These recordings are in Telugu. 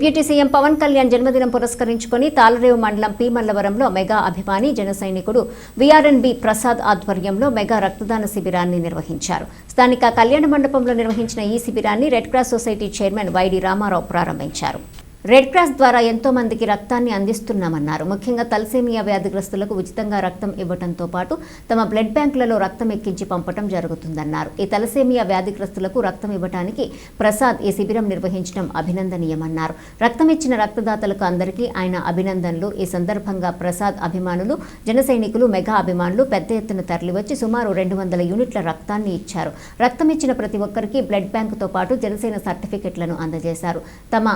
డిప్యూటీ సీఎం పవన్ కళ్యాణ్ జన్మదినం పురస్కరించుకొని తాళరేవు మండలం పి మల్లవరంలో మెగా అభిమాని జన సైనికుడు బి ప్రసాద్ ఆధ్వర్యంలో మెగా రక్తదాన శిబిరాన్ని నిర్వహించారు. స్థానిక కళ్యాణ మండపంలో నిర్వహించిన ఈ శిబిరాన్ని red cross society chairman YD Ramarao ప్రారంభించారు. రెడ్ క్రాస్ ద్వారా ఎంతో మందికి రక్తాన్ని అందిస్తున్నామన్నారు. ముఖ్యంగా తలసేమియా వ్యాధిగ్రస్తులకు ఉచితంగా రక్తం ఇవ్వడంతో పాటు తమ బ్లడ్ బ్యాంకులలో రక్తం ఎక్కించి పంపడం జరుగుతుందన్నారు. ఈ తలసేమియా వ్యాధిగ్రస్తులకు రక్తం ఇవ్వడానికి ప్రసాద్ ఈ శిబిరం నిర్వహించడం అభినందనీయమన్నారు. రక్తం ఇచ్చిన రక్తదాతలకు అందరికీ ఆయన అభినందనలు. ఈ సందర్భంగా ప్రసాద్ అభిమానులు జన సైనికులు మెగా అభిమానులు పెద్ద ఎత్తున తరలివచ్చి సుమారు రెండు వందల యూనిట్ల రక్తాన్ని ఇచ్చారు. రక్తం ఇచ్చిన ప్రతి ఒక్కరికి బ్లడ్ బ్యాంకుతో పాటు జనసేన సర్టిఫికెట్లను అందజేశారు. తమ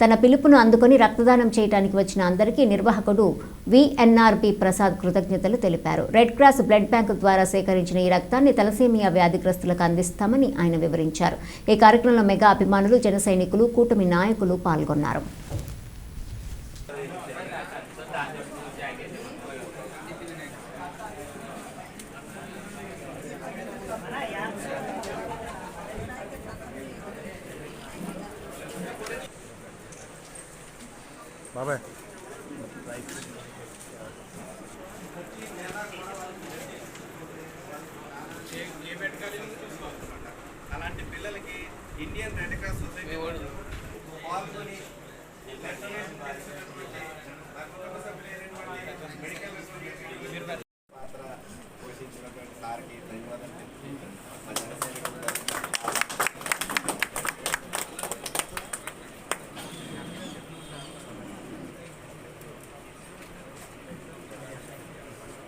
తన పిలుపును అందుకొని రక్తదానం చేయడానికి వచ్చిన అందరికీ నిర్వాహకుడు విఎన్ఆర్పి ప్రసాద్ కృతజ్ఞతలు తెలిపారు. రెడ్ క్రాస్ బ్లడ్ బ్యాంక్ ద్వారా సేకరించిన ఈ రక్తాన్ని తలసేమియా వ్యాధిగ్రస్తులకు అందిస్తామని ఆయన వివరించారు. ఈ కార్యక్రమంలో మెగా అభిమానులు జన సైనికులు కూటమి నాయకులు పాల్గొన్నారు. బాబాయ్. అలాంటి పిల్లలకి ఇండియన్ రెడ్ క్రాస్ సొసైటీ వాళ్ళు పాల్గొని బ్లడ్ డొనేషన్ చేసినటువంటి నా కుటుంబ సభ్యులైనటువంటి మెడికల్ రెస్పాన్సిబిలిటీ పాత్ర పోషించినటువంటి సార్కి ధన్యవాదాలు తెలుపుకుంటున్నాను. మా జనసైనికుల తరఫున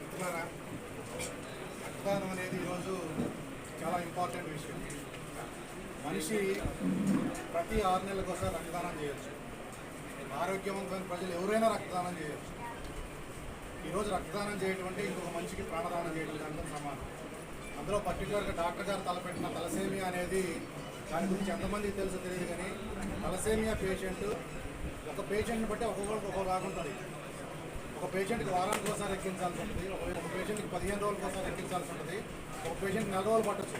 మిత్రులారా, రక్తదానం అనేది ఈరోజు చాలా ఇంపార్టెంట్ విషయం. మనిషి ప్రతి ఆరు నెలలకు ఒకసారి రక్తదానం చేయొచ్చు. ఆరోగ్యవంతమైన ప్రజలు ఎవరైనా రక్తదానం చేయొచ్చు. ఈరోజు రక్తదానం చేయడం అంటే ఇంకొక మనిషికి ప్రాణదానం చేయడం దాంతో సమానం. అందులో పర్టికులర్గా డాక్టర్ గారు తలపెట్టిన తలసేమియా అనేది దాని గురించి ఎంతమందికి తెలుసు తెలియదు కానీ తలసేమియా పేషెంట్ ఒక పేషెంట్ని బట్టి ఒక్కొక్కరికి ఒక్కొక్క ఉంటుంది. ఒక పేషెంట్కి వారానికి ఒకసారి ఎక్కించాల్సి ఉంటుంది. ఒక పేషెంట్కి పదిహేను రోజులకు ఒకసారి ఎక్కించాల్సి ఉంటుంది. ఒక పేషెంట్ నెల రోజులు పట్టచ్చు.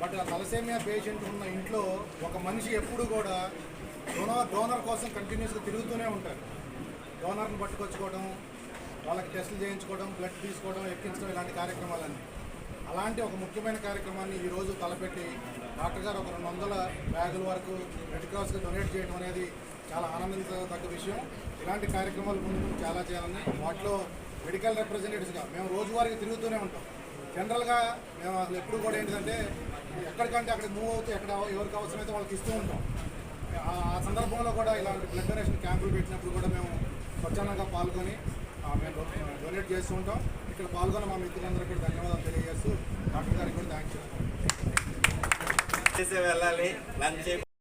బట్ ఆ తలసేమియా పేషెంట్ ఉన్న ఇంట్లో ఒక మనిషి ఎప్పుడు కూడా డోనర్ డోనర్ కోసం కంటిన్యూస్గా తిరుగుతూనే ఉంటారు. డోనర్ని పట్టుకొచ్చుకోవడం వాళ్ళకి టెస్టులు చేయించుకోవడం బ్లడ్ తీసుకోవడం ఎక్కించడం ఇలాంటి కార్యక్రమాలన్నీ. అలాంటి ఒక ముఖ్యమైన కార్యక్రమాన్ని ఈరోజు తలపెట్టి డాక్టర్ గారు ఒక రెండు వందల బ్యాగుల వరకు రెడ్ క్రాస్కి డొనేట్ చేయడం అనేది చాలా ఆనందించదగ్గ విషయం. ఇలాంటి కార్యక్రమాలు ముందు చాలా చేయాలని వాటిలో మెడికల్ రిప్రజెంటేటివ్స్గా మేము రోజువారీగా తిరుగుతూనే ఉంటాం. జనరల్గా మేము అసలు ఎప్పుడు కూడా ఏంటంటే ఎక్కడికంటే అక్కడ మూవ్ అవుతూ ఎక్కడ ఎవరికి అవసరమైతే వాళ్ళకి ఇస్తూ ఉంటాం. ఆ సందర్భంలో కూడా ఇలాంటి బ్లడ్ డొనేషన్ క్యాంపులు పెట్టినప్పుడు కూడా మేము స్వచ్ఛందంగా పాల్గొని మేము డొనేట్ చేస్తూ ఉంటాం. ఇక్కడ పాల్గొన్న మా మిత్రులందరికీ కూడా ధన్యవాదాలు తెలియజేస్తూ డాక్టర్ గారికి కూడా థ్యాంక్స్ చేస్తాం చేసే వెళ్ళాలి లంచ్